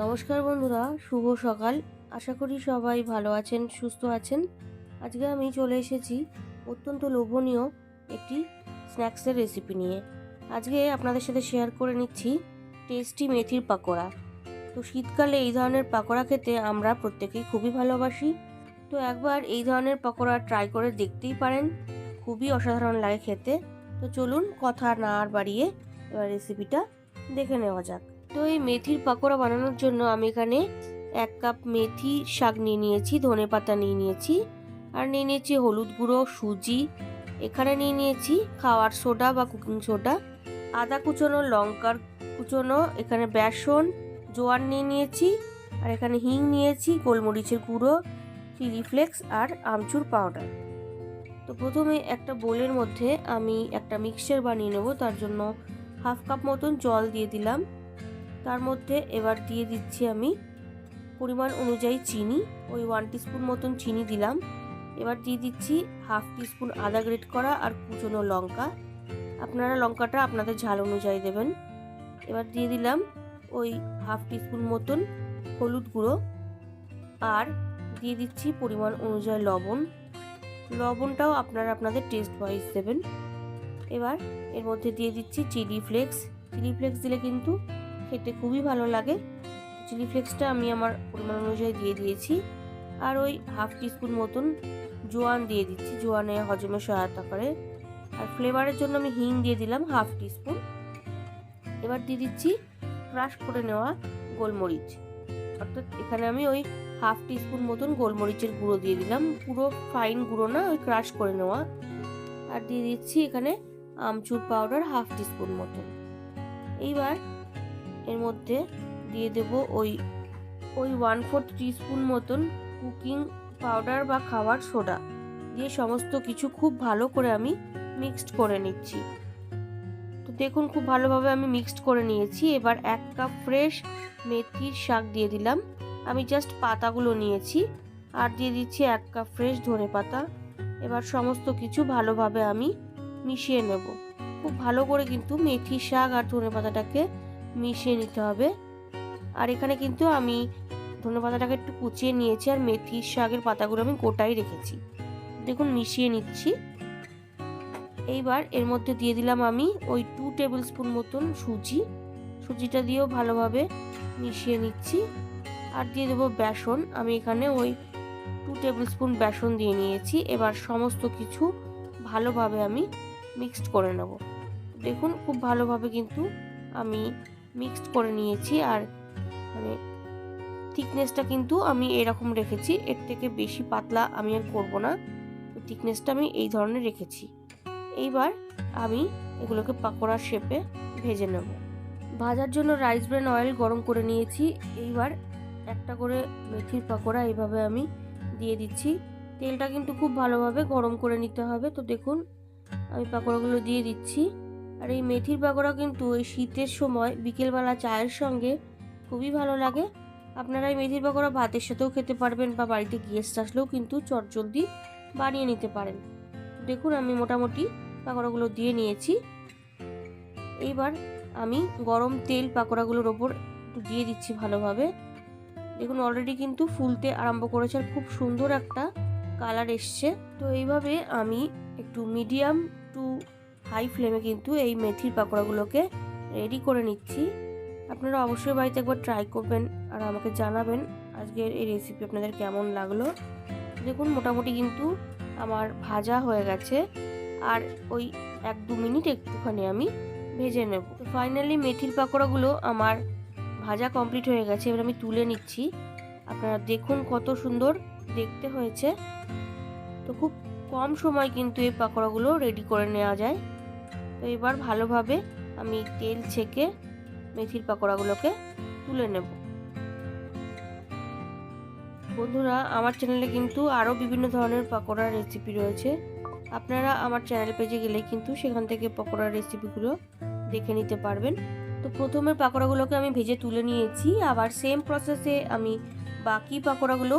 নমস্কার বন্ধুরা, শুভ সকাল। আশা করি সবাই ভালো আছেন, সুস্থ আছেন। আজকে আমি চলে এসেছি অত্যন্ত লোভনীয় একটি স্ন্যাক্সের রেসিপি নিয়ে। আজকে আপনাদের সাথে শেয়ার করে নিচ্ছি টেস্টি মেথির পাকোড়া। তো শীতকালে এই ধরনের পাকোড়া খেতে আমরা প্রত্যেকেই খুবই ভালোবাসি। তো একবার এই ধরনের পাকোড়া ট্রাই করে দেখতেই পারেন, খুবই অসাধারণ লাগে খেতে। তো চলুন কথা না আর বাড়িয়ে এবার রেসিপিটা দেখে নেওয়া যাক। তো এই মেথির পাকোড়া বানানোর জন্য আমি এখানে এক কাপ মেথি শাক নিয়ে নিয়েছি, ধনে পাতা নিয়ে নিয়েছি, আর নিয়ে নিয়েছি হলুদ গুঁড়ো, সুজি। এখানে নিয়ে নিয়েছি খাওয়ার সোডা বা কুকিং সোডা, আদা কুচোনো, লঙ্কার কুচোনো, এখানে বেসন জোয়ার নিয়ে নিয়েছি, আর এখানে হিং নিয়েছি, গোলমরিচের গুঁড়ো, চিলি ফ্লেক্স আর আমচুর পাউডার। তো প্রথমে একটা বোলের মধ্যে আমি একটা মিক্সচার বানিয়ে নেব, তার জন্য হাফ কাপ মতন জল দিয়ে দিলাম। তার মধ্যে এবার দিয়ে দিচ্ছি আমি পরিমাণ অনুযায়ী চিনি, ওই ওয়ান টিস্পুন মতন চিনি দিলাম। এবার দিয়ে দিচ্ছি হাফ টিস্পুন আদা গ্রেট করা আর কুচনো লঙ্কা। আপনারা লঙ্কাটা আপনাদের ঝাল অনুযায়ী দেবেন। এবার দিয়ে দিলাম ওই হাফ টিস্পুন মতন হলুদ গুঁড়ো। আর দিয়ে দিচ্ছি পরিমাণ অনুযায়ী লবণ। লবণটাও আপনারা আপনাদের টেস্ট ওয়াইজ দেবেন। এবার এর মধ্যে দিয়ে দিচ্ছি চিলি ফ্লেক্স চিলি ফ্লেক্স দিলে কিন্তু খেতে খুবই ভালো লাগে। চিলি ফ্লেক্সটা আমি আমার পরিমাণ অনুযায়ী দিয়ে দিয়েছি। আর ওই হাফ টিস্পুন মতন জোয়ান দিয়ে দিচ্ছি, জোয়ানে হজমে সহায়তা করে। আর ফ্লেভারের জন্য আমি হিং দিয়ে দিলাম হাফ টিস্পুন। এবার দিয়ে দিচ্ছি ক্রাশ করে নেওয়া গোলমরিচ। অর্থাৎ এখানে আমি ওই হাফ টিস্পুন মতন গোলমরিচের গুঁড়ো দিয়ে দিলাম। পুরো ফাইন গুঁড়ো না, ওই ক্রাশ করে নেওয়া। আর দিয়ে দিচ্ছি এখানে আমচুর পাউডার হাফ টিস্পুন মতন। এইবার এর মধ্যে দিয়ে দেব ওই ওই ওয়ান ফোর্থ টিস্পুন মতন কুকিং পাউডার বা খাবার সোডা দিয়ে সমস্ত কিছু খুব ভালো করে আমি মিক্সড করে নিচ্ছি। তো দেখুন খুব ভালোভাবে আমি মিক্সড করে নিয়েছি। এবার এক কাপ ফ্রেশ মেথির শাক দিয়ে দিলাম। আমি জাস্ট পাতাগুলো নিয়েছি আর দিয়ে দিচ্ছি এক কাপ ফ্রেশ ধনে পাতা। এবার সমস্ত কিছু ভালোভাবে আমি মিশিয়ে নেব। খুব ভালো করে কিন্তু মেথি শাক আর ধনে পাতাটাকে মিশিয়ে নিতে হবে। আর এখানে কিন্তু আমি ধনে পাতাটাকে একটু কুচিয়ে নিয়েছি আর মেথি শাকের পাতাগুলো আমি গোটাই রেখেছি। দেখুন, মিশিয়ে নিচ্ছি। এইবার এর মধ্যে দিয়ে দিলাম আমি ওই টু টেবিল স্পুন মতন সুজি। সুজিটা দিয়েও ভালোভাবে মিশিয়ে নিচ্ছি। আর দিয়ে দেবো বেসন। আমি এখানে ওই টু টেবিল স্পুন বেসন দিয়ে নিয়েছি। এবার সমস্ত কিছু ভালোভাবে আমি মিক্সড করে নেব। দেখুন, খুব ভালোভাবে কিন্তু আমি মিক্সড করে নিয়েছি আর মানে থিকনেসটা কিন্তু আমি এরকম রেখেছি। এর থেকে বেশি পাতলা আমি আর করব না। তো থিকনেসটা আমি এই ধরনের রেখেছি। এইবার আমি এগুলোকে পাকোড়ার শেপে ভেজে নেব। ভাজার জন্য রাইস ব্রেন অয়েল গরম করে নিয়েছি। এইবার একটা করে মেথির পাকোড়া এইভাবে আমি দিয়ে দিচ্ছি। তেলটা কিন্তু খুব ভালোভাবে গরম করে নিতে হবে। তো দেখুন, আমি পাকোড়াগুলো দিয়ে দিচ্ছি। আর এই মেথির পাকোড়া কিন্তু এই শীতের সময় বিকেলবেলা চায়ের সঙ্গে খুবই ভালো লাগে। আপনারা এই মেথির পাকোড়া ভাতের সাথেও খেতে পারবেন বা বাড়িতে গেস্ট আসলেও কিন্তু চটজলদি বানিয়ে নিতে পারেন। দেখুন আমি মোটামুটি পাকোড়াগুলো দিয়ে নিয়েছি। এইবার আমি গরম তেল পাকোড়াগুলোর ওপর একটু দিয়ে দিচ্ছি ভালোভাবে। দেখুন অলরেডি কিন্তু ফুলতে আরম্ভ করেছে আর খুব সুন্দর একটা কালার এসছে। তো এইভাবে আমি একটু মিডিয়াম টু হাই ফ্লেমে কিন্তু এই মেথির পাকোড়াগুলোকে রেডি করে নিচ্ছি। আপনারা অবশ্যই বাড়িতে একবার ট্রাই করবেন আর আমাকে জানাবেন আজকের এই রেসিপি আপনাদের কেমন লাগল। দেখুন, মোটামুটি কিন্তু আমার ভাজা হয়ে গেছে আর ওই এক দু মিনিট একটুখানি আমি ভেজে নেব। তো ফাইনালি মেথির পাকোড়াগুলো আমার ভাজা কমপ্লিট হয়ে গেছে, এবার আমি তুলে নিচ্ছি। আপনারা দেখুন কত সুন্দর দেখতে হয়েছে। তো খুব কম সময় কিন্তু এই পাকোড়াগুলো রেডি করে নেওয়া যায়। তো এবার ভালোভাবে আমি তেল ছেঁকে মেথির পাকোড়াগুলোকে তুলে নেব। বন্ধুরা, আমার চ্যানেলে কিন্তু আরও বিভিন্ন ধরনের পাকোড়ার রেসিপি রয়েছে। আপনারা আমার চ্যানেল পেজে গেলে কিন্তু সেখান থেকে পকোড়ার রেসিপিগুলো দেখে নিতে পারবেন। তো প্রথমে পাকোড়াগুলোকে আমি ভেজে তুলে নিয়েছি। আবার সেম প্রসেসে আমি বাকি পাকোড়াগুলো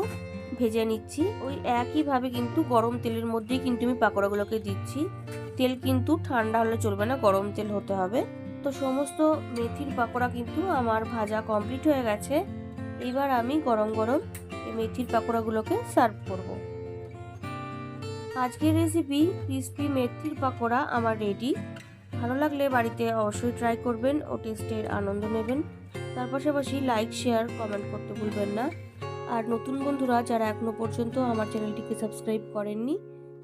ভেজে নিচ্ছি। ওই একইভাবে কিন্তু গরম তেলের মধ্যেই কিন্তু আমি পাকোড়াগুলোকে দিচ্ছি। তেল কিন্তু ঠান্ডা হলে চলবে না, গরম তেল হতে হবে। তো সমস্ত মেথির পাকোড়া কিন্তু আমার ভাজা কমপ্লিট হয়ে গেছে। এবার আমি গরম গরম এই মেথির পাকোড়াগুলোকে সার্ভ করব। আজকের রেসিপি ক্রিসপি মেথির পাকোড়া আমার রেডি ভালো লাগলে বাড়িতে অবশ্যই ট্রাই করবেন ও টেস্টের আনন্দ নেবেন। তার পাশাপাশি লাইক শেয়ার কমেন্ট করতে ভুলবেন না। আর নতুন বন্ধুরা, যারা এখনও পর্যন্ত আমার চ্যানেলটিকে সাবস্ক্রাইব করেননি